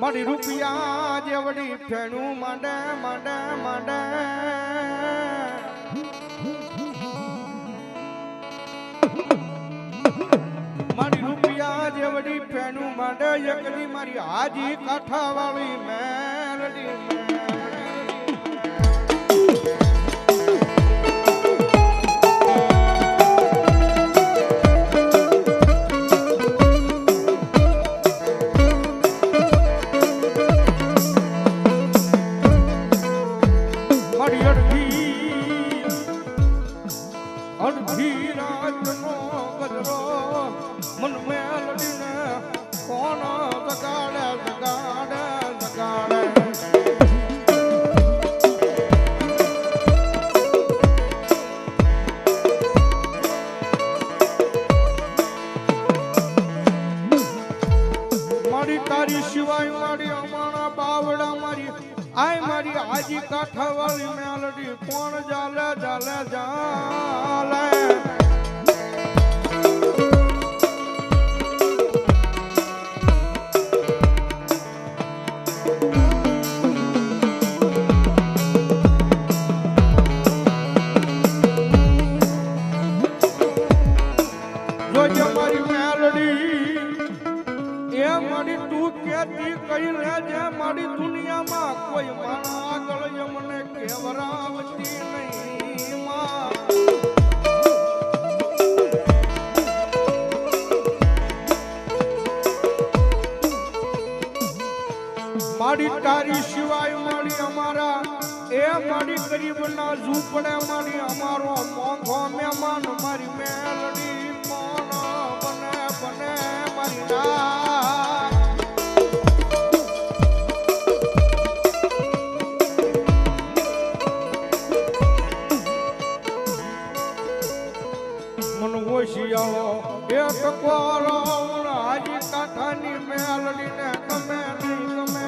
મારી રૂપિયા જેવડી ફેણું માંડે માંડે માંડે. મારી રૂપિયા જેવડી ફેણું માંડે, એકલી મારી હાજી કાઠાવાળી મેલડી મેલડી મારી મારી તારી સિવાય મારી અમારા. એ મારી ગરીબના ઝૂંપડે મારી અમારો મોંઘો મહેમાન, મારી મેલડી કોણ બને મારી ના મન ઓશિયાઓ એક કોરો હાજી કાંઠાની મેલડી ને ગમે નહીં ગમે.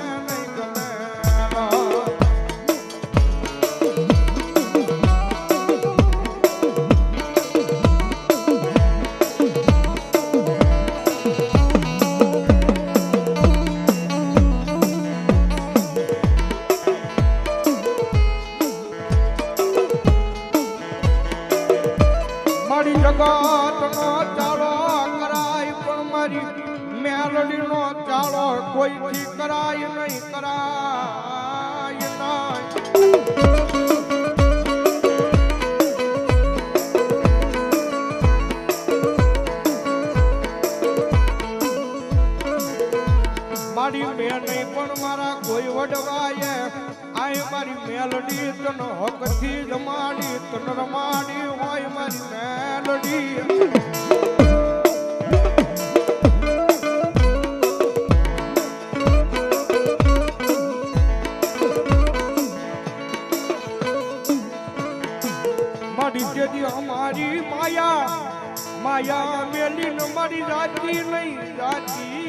મારી જગત નો ચાળો કરાય પણ મારી મેલડી નો ચાળો કોઈથી કરાય નહીં કરાય નહીં. વડવાય આય મારી મેલડી તન હકથી જમાડી તન રમાડી હોય મારી મેલડી. જેદી અમારી માયા માયા મેલી ન મારી જાતી નહીં જાતી.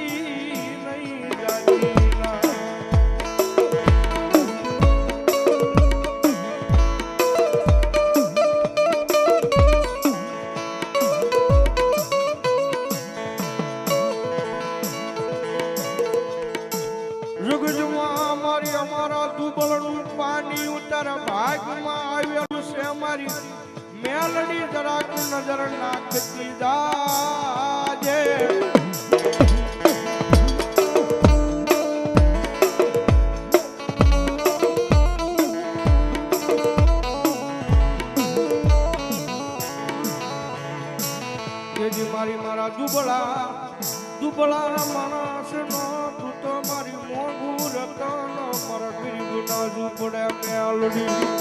નજર નાખતી જાજે મારી મારા દુબળા દુબળા માણસ નો તું તો મારી મોંઘું રતન મારા ગરીબ ના ઝૂંપડે મેલડી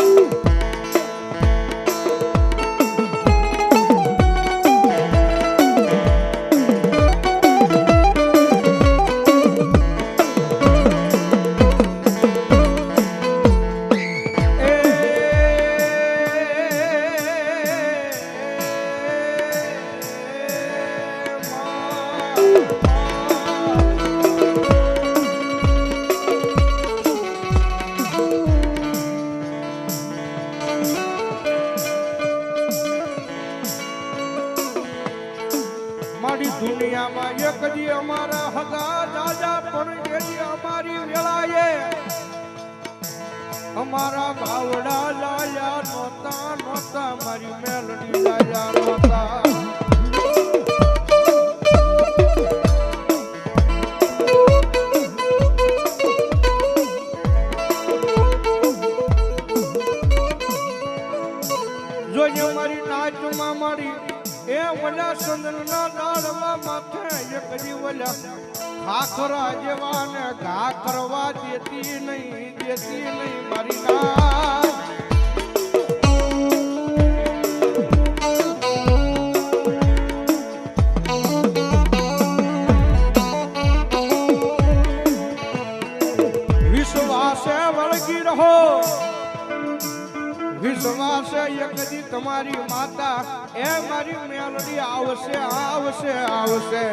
તમારી માતા, એ મારી મેલડી આવશે આવશે આવશે.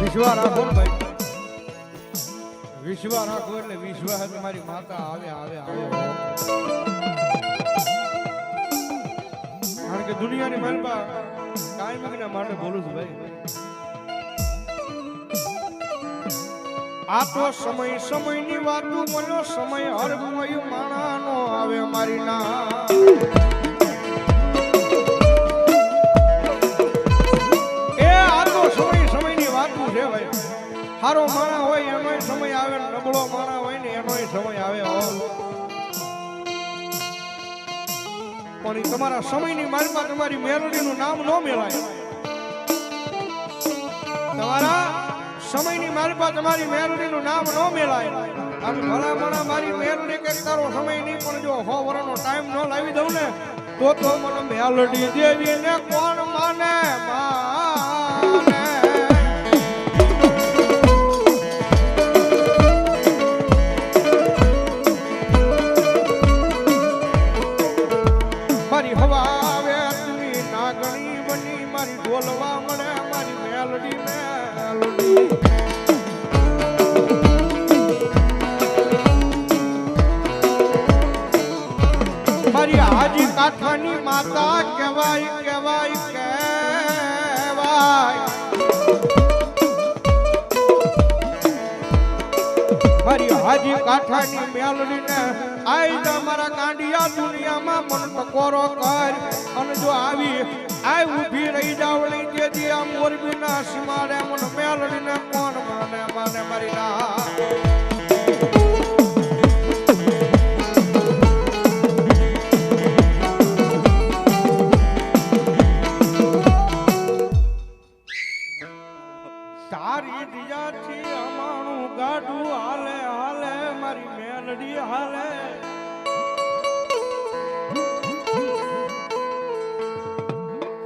વિશ્વા રાખો ભાઈ. વિશ્વા રાખો એટલે વિશ્વા તમારી માતા આવે આવે આવે. કારણ કે દુનિયાની કાંઈ મગના માટે બોલું છું ભાઈ. આ તો સમય, સમયની વાતું મનો સમય હર માણા માણાનો આવે મારી ના. હારો માણા હોય, એનોય સમય આવે, નબળો માણા હોય ને એનોય સમય આવે પણ તમારા સમયની માલમાં તમારી મેલડીનું નામ ન મેળાય તમારા સમયની પાસે તમારી મેલડીનું નામ ન મેળાય અને ભલા ભલા મારી મેલડી કરી તારો સમય નહીં, પણ જો હો વરનો ટાઈમ ન લાવી દઉં ને, તો તો મને મેલડી દેવી ને કોણ માને? માને. માતા કહેવાય કહેવાય કહેવાય. મારી હાજી કાઠાની મેલડીને આઈ જા મારા ગાંડિયા દુનિયામાં મન ટકોરો કર. અને જો આવી આ ઊભી રહી જાવ નહીં તેથી આ મોરબીના સીમાડે મન મેલડીને કોણ માને માને મારી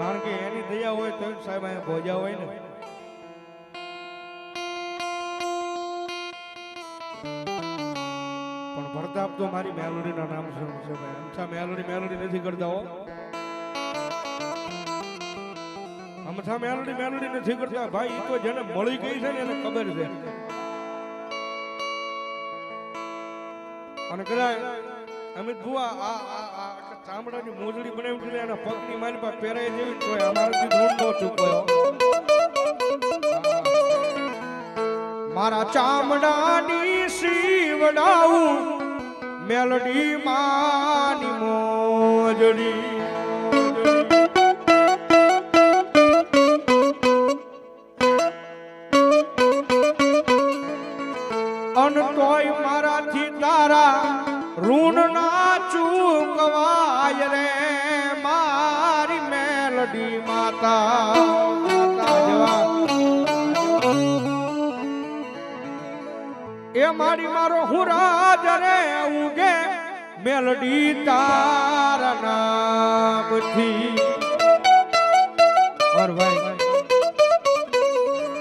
કારણ કે એની દયા હોય તો સાહેબ અહીંયા ભોજા હોય ને. પણ પ્રતાપ તો મારી મેલોડીના નામ શું છે ભાઈ. અમથા મેલોડી મેલોડી નથી કરતા હો. અમથા મેલોડી મેલોડી નથી કરતા. ભાઈ તો જેને મળી ગઈ છે ને એને ખબર છે. અને કદાચ અમિત ભુવા, આ આ આ ચામડાની મોજડી બનાવી દીધી અને પગની મારી પાસે દેવી જેવી તો અમારાથી ધૂળ નો ચૂક્યો મારા ચામડાની સીવડાવું મેલડી માની મોજડી. અન તોય મારાથી તારા ઋણ ના ચૂકવાય રે મારી મેલડી માતા. એ મારી મારો હું રાજ રે ઉગે મેલડી તાર નામથી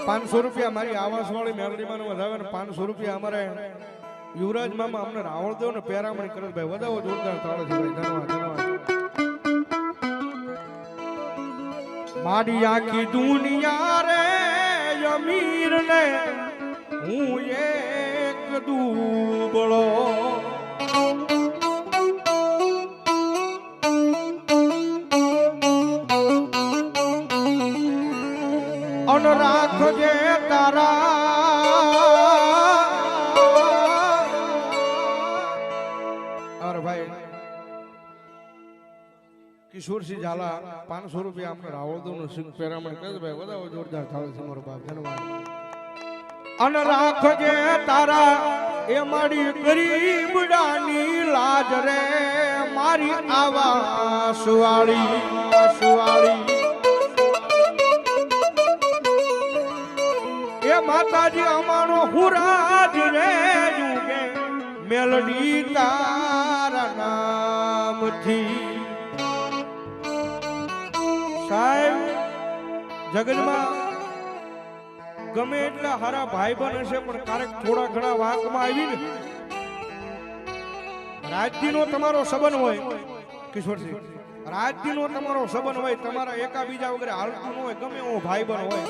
પાંચસો રૂપિયા મારી આવાસ વાળી મેલડીમાં વધાવે પાંચસો રૂપિયા અમારે યુવરાજ મામા અમને રાવણ દેવ ને પેરામણી કરે ભાઈ વધાવો જોરદાર તાળાથી ભાઈ. ધન્યવાદ ધન્યવાદ. મારી આખી દુનિયા રે અમીર ને હું એક દુબળો કિશોરસિંહ ઝાલા પાંચસો રૂપિયા અમને રાવળદો નું સિંહ પેરામણ કહે ભાઈ વધારે જોરદાર થાળ છે મારો બાપ ધન્યવાદ અન રાખજે તારા, એ મારી ગરીબડાની લાજ રે, મારી આવા સુવાળી સુવાળી એ માતાજી અમારો હુરાજ રે જુગે મેલડી તારા નામથી. સાહેબ જગતમાં ગમે એટલા હારા ભાઈ બન હશે, પણ ક્યારેક થોડા ઘણા વાંકમાં આવી ને રાજ્યનો તમારો સંબંધ હોય કિશોરસિંહ રાજ્યનો તમારો સંબંધ હોય, તમારા એકા બીજા વગેરે હાલતું હોય, ગમે એવો ભાઈ બન હોય,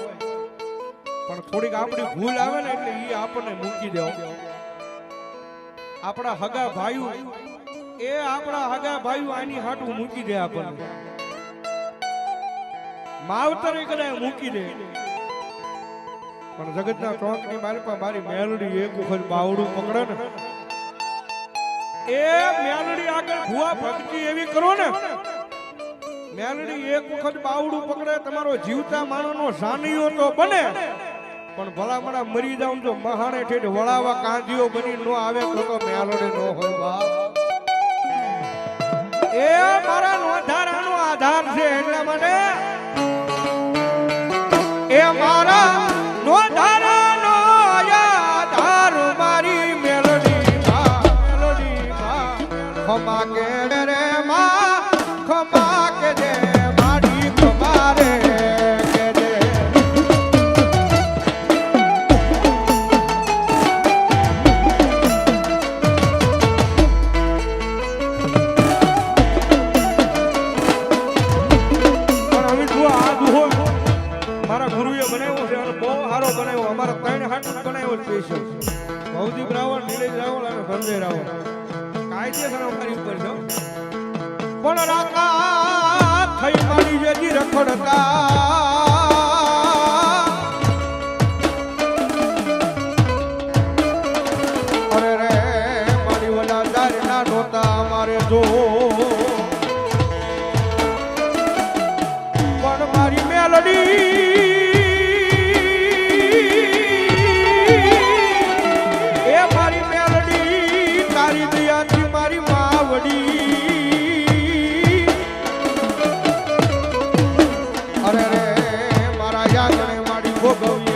પણ થોડીક આપણી ભૂલ આવે ને એટલે એ આપણને મૂકી દેવો આપણા હગા ભાઈઓ, એ આપણા હગા ભાઈઓ આની હાટું મૂકી દે આપણને. માવતર કદાચ મૂકી દે. પણ જગતના ટોંકની મારી પાસે મારી મેલડી એક વખત બાવડું પકડે ને. એ મેલડી આગળ ભુવા ભક્તિ એવી કરો ને. મેલડી એક વખત બાવડું પકડે, તમારો જીવતા માણસનો સાનિયો તો બને. પણ ભલામણા મરી જાવ જો મહાણે ઠેઠ વળાવા કાંધીઓ બની નો આવે તો તો મેલડી નો હોય બાપ. એ મારા નોંધારાનો આધાર છે એટલા માટે યાદને મારી ભોગવીએ